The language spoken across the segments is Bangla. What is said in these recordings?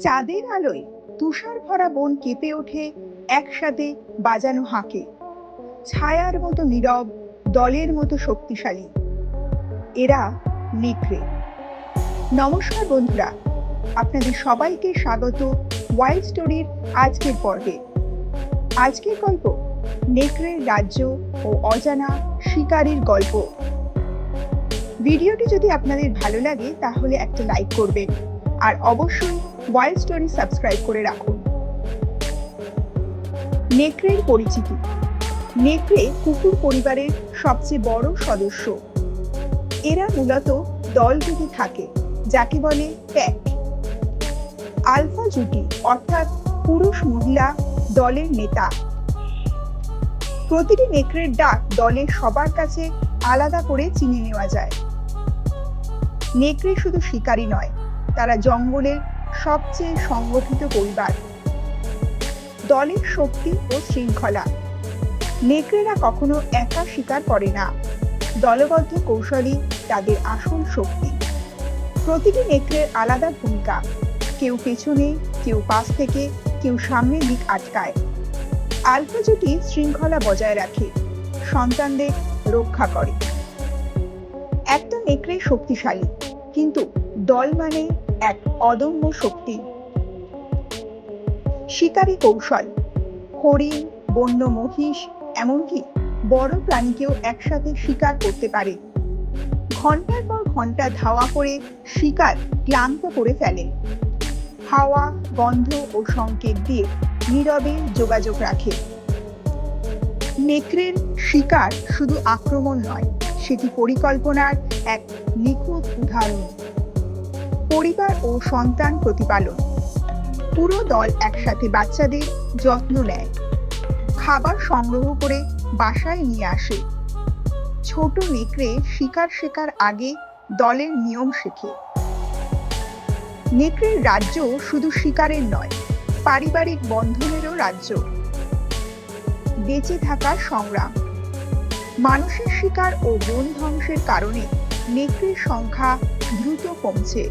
চাঁদের আলোয় তুষার ভরা বন কেঁপে ওঠে একসাথে বাজানো হাঁকে। ছায়ার মতো নীরব, দলের মতো শক্তিশালী। এরা নেকড়ে। নমস্কার বন্ধুরা, আপনাদের সবাইকে স্বাগত ওয়াইল্ড স্টোরির আজকের পর্বে। আজকের গল্প নেকড়ের রাজ্য ও অজানা শিকারীর গল্প। ভিডিওটি যদি আপনাদের ভালো লাগে, তাহলে একটা লাইক করবেন। আর অবশ্যই ওয়াইল্ড স্টোরি সাবস্ক্রাইব করে রাখুন। নেকড়ের পরিচিতি। নেকড়ে কুকুর পরিবারের সবচেয়ে বড় সদস্য। এরা মূলত দল জুটি থাকে, যাকে বলে প্যাক। আলফা জুটি, অর্থাৎ পুরুষ মহিলা দলের নেতা। প্রতিটি নেকড়ের ডাক দলের সবার কাছে আলাদা করে চিনে নেওয়া যায়। নেকড়ে শুধু শিকারী নয়, তারা জঙ্গলের সবচেয়ে সংগঠিত পরিবার। দলের শক্তি ও শৃঙ্খলা। নেকড়েরা কখনো একা শিকার করে না। দলবদ্ধ কৌশলই তাদের আসল শক্তি। প্রতিটি নেকড়ের আলাদা ভূমিকা। কেউ পেছনে, কেউ পাশ থেকে, কেউ সামনের দিক আটকায়। আলফা জুটি শৃঙ্খলা বজায় রাখে, সন্তানদের রক্ষা করে। একটা নেকড়ে শক্তিশালী, কিন্তু দল মানে এক অদম্য শক্তি। শিকারী কৌশল। হরিণ, বন্য মহিষ, এমনকি বড় প্রাণীকেও একসাথে শিকার করতে পারে। ঘণ্টার পর ঘণ্টা ধাওয়া করে শিকার ক্লান্ত করে ফেলে। হাওয়া, গন্ধ ও সংকেত দিয়ে নীরবে যোগাযোগ রাখে। নেকড়ের শিকার শুধু আক্রমণ নয়, সেটি পরিকল্পনার এক নিখুঁত উদাহরণ। পরিবার ও সন্তান প্রতিপালন। পুরো দল একসাথে বাচ্চাদের যত্ন নেয়। খাবার সংগ্রহ করে বাসায় নিয়ে আসে। ছোট নেকড়ে শিকার শেখার আগে দলের নিয়ম শেখে। নেকড়ের রাজ্য শুধু শিকারের নয়, পারিবারিক বন্ধনেরও রাজ্য। বেঁচে থাকার সংগ্রাম। মানুষের শিকার ও বন ধ্বংসের কারণে নেকড়ের সংখ্যা দ্রুত কমছে।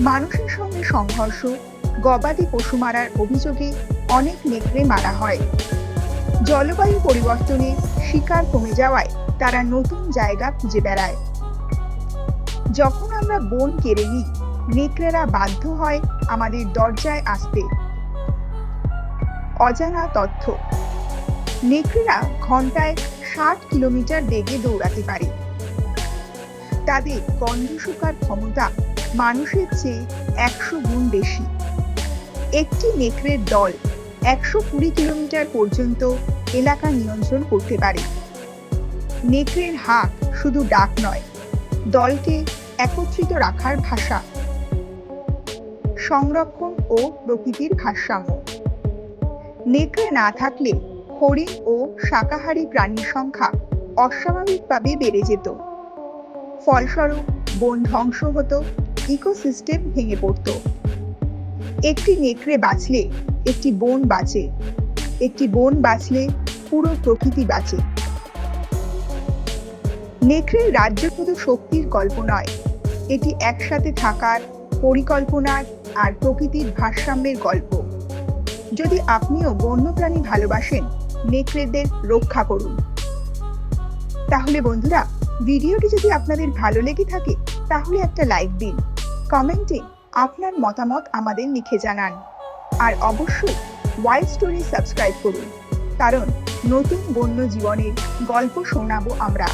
মানুষের সঙ্গে সংঘর্ষ, গবাদি পশু মারার অভিযোগে অনেক নেকড়ে মারা হয়। জলবায়ু পরিবর্তনে শিকার কমে যাওয়ায় তারা নতুন জায়গা খুঁজে বেড়ায়। যখন আমরা বন কেড়ে নিই, নেকড়েরা বাধ্য হয় আমাদের দরজায় আসতে। অজানা তথ্য, নেকড়েরা ঘন্টায় ষাট কিলোমিটার বেগে দৌড়াতে পারে। তাদের গন্ধ শুকার ক্ষমতা মানুষের চেয়ে একশো গুণ বেশি। একটি নেকড়ের দল একশো কুড়ি কিলোমিটার পর্যন্ত এলাকা নিয়ন্ত্রণ করতে পারে। নেকড়ের হাঁক শুধু ডাক নয়, দলকে একত্রিত রাখার ভাষা। সংরক্ষণ ও প্রকৃতির ভারসাম্য। নেকড়ে না থাকলে হরিণ ও শাকাহারী প্রাণীর সংখ্যা অস্বাভাবিকভাবে বেড়ে যেত। ফলস্বরূপ বন ধ্বংস হতো ইকোসিস্টেম ভেঙে পড়ত। একটি নেকড়ে বাঁচলে একটি বন বাঁচে। একটি বন বাঁচলে পুরো প্রকৃতি বাঁচে। নেকড়ের রাজ্য শুধু শক্তির গল্প নয় এটি একসাথে থাকার পরিকল্পনার আর প্রকৃতির ভারসাম্যের গল্প। যদি আপনিও বন্যপ্রাণী ভালোবাসেন, নেকড়েদের রক্ষা করুন। তাহলে বন্ধুরা, ভিডিওটি যদি আপনাদের ভালো লেগে থাকে, তাহলে একটা লাইক দিন। কমেন্টে আপনার মতামত আমাদের লিখে জানান। আর অবশ্যই ওয়াইল্ড স্টোরি সাবস্ক্রাইব করুন। কারণ নতুন বন্য জীবনের গল্প শোনাবো আমরা।